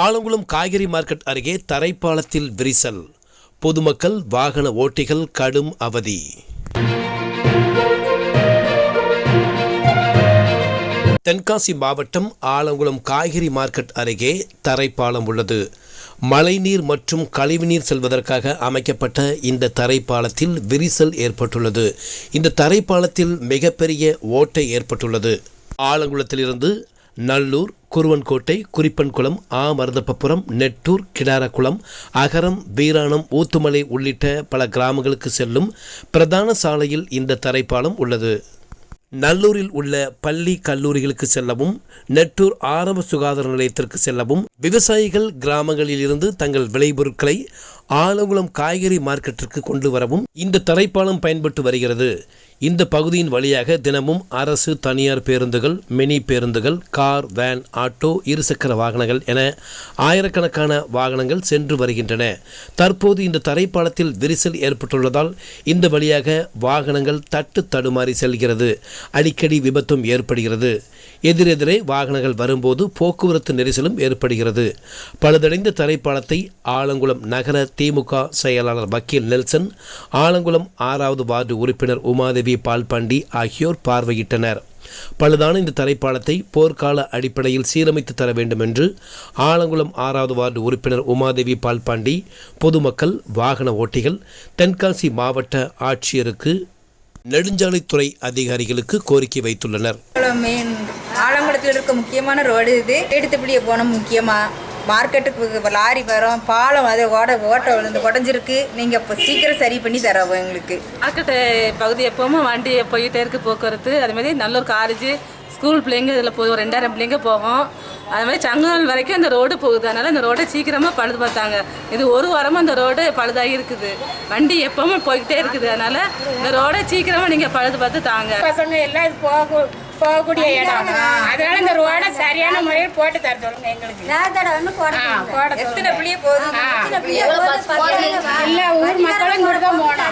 ஆலங்குளம் காய்கறி மார்க்கெட் அருகே தரைப்பாலத்தில் விரிசல். பொதுமக்கள் வாகன ஓட்டிகள் கடும் அவதி. தென்காசி மாவட்டம் ஆலங்குளம் காய்கறி மார்க்கெட் அருகே தரைப்பாலம் உள்ளது. மழைநீர் மற்றும் கழிவுநீர் செல்வதற்காக அமைக்கப்பட்ட இந்த தரைப்பாலத்தில் விரிசல் ஏற்பட்டுள்ளது. இந்த தரைப்பாலத்தில் மிகப்பெரிய ஓட்டை ஏற்பட்டுள்ளது. ஆலங்குளத்திலிருந்து நல்லூர் குருவன்கோட்டை குறிப்பன்குளம் ஆ மருதப்பபுரம் நெட்டூர் கிடாரக்குளம் அகரம் வீராணம் ஊத்துமலை உள்ளிட்ட பல கிராமங்களுக்கு செல்லும் பிரதான சாலையில் இந்த தரைப்பாலம் உள்ளது. நல்லூரில் உள்ள பள்ளி கல்லூரிகளுக்கு செல்லவும் நெட்டூர் ஆரம்ப சுகாதார நிலையத்திற்கு செல்லவும் விவசாயிகள் கிராமங்களில் இருந்து தங்கள் விளைபொருட்களை ஆலங்குளம் காய்கறி மார்க்கெட்டிற்கு கொண்டு வரவும் இந்த தரைப்பாலம் பயன்பட்டு வருகிறது. இந்த பகுதியின் வழியாக தினமும் அரசு தனியார் பேருந்துகள் மினி பேருந்துகள் கார் வேன் ஆட்டோ இருசக்கர வாகனங்கள் என ஆயிரக்கணக்கான வாகனங்கள் சென்று வருகின்றன. தற்போது இந்த தரைப்பாலத்தில் விரிசல் ஏற்பட்டுள்ளதால் இந்த வழியாக வாகனங்கள் தட்டு தடுமாறி செல்கிறது. அடிக்கடி விபத்தும் ஏற்படுகிறது. எதிரெதிரே வாகனங்கள் வரும்போது போக்குவரத்து நெரிசலும் ஏற்படுகிறது. பழுதடைந்த தரைப்பாலத்தை ஆலங்குளம் நகர திமுக செயலாளர் வக்கீல் நெல்சன் ஆலங்குளம் ஆறாவது வார்டு உறுப்பினர் உமாதேவி பால்பாண்டி ஆகியோர் பார்வையிட்டனர். பழுதான இந்த தரைப்பாலத்தை போர்க்கால அடிப்படையில் சீரமைத்து தர வேண்டும் என்று ஆலங்குளம் ஆறாவது வார்டு உறுப்பினர் உமாதேவி பால்பாண்டி பொதுமக்கள் வாகன ஓட்டிகள் தென்காசி மாவட்ட ஆட்சியருக்கு நெடுஞ்சாலைத்துறை அதிகாரிகளுக்கு கோரிக்கை வைத்துள்ளனர். ஆலங்குளத்தில் இருக்க முக்கியமான ரோடு இது. எடுத்துப்படியே போனோம் முக்கியமாக மார்க்கெட்டுக்கு லாரி வரும் பாலம் அது ஓட ஓட்ட விழுந்து உடஞ்சிருக்கு. நீங்கள் இப்போ சீக்கிரம் சரி பண்ணி தரோம் எங்களுக்கு. மார்க்கெட்டு பகுதி எப்போவுமே வண்டி போயிட்டே இருக்கு போக்குவரத்து. அது மாதிரி நல்லூர் காலேஜ் ஸ்கூல் பிள்ளைங்க இதில் போய் ஒரு ரெண்டாயிரம் பிள்ளைங்க போகும். அது மாதிரி சங்கநாள் வரைக்கும் அந்த ரோடு போகுது. அதனால் இந்த ரோடை சீக்கிரமாக பழுது பார்த்தாங்க. இது ஒரு வாரமாக இந்த ரோடு பழுதாகி இருக்குது. வண்டி எப்போவுமே போய்கிட்டே இருக்குது. அதனால் இந்த ரோடை சீக்கிரமாக நீங்கள் பழுது பார்த்து தாங்க. பசங்க எல்லாம் இது போக போகக்கூடிய இடம். அதனால இந்த ரோட சரியான முறையில் போட்டு தர சொல்லுங்க எங்களுக்கு. போட எத்தனை பிள்ளைய போகுது? எல்லா ஊர் மக்களும் இங்கிட்டு தான் போனோம்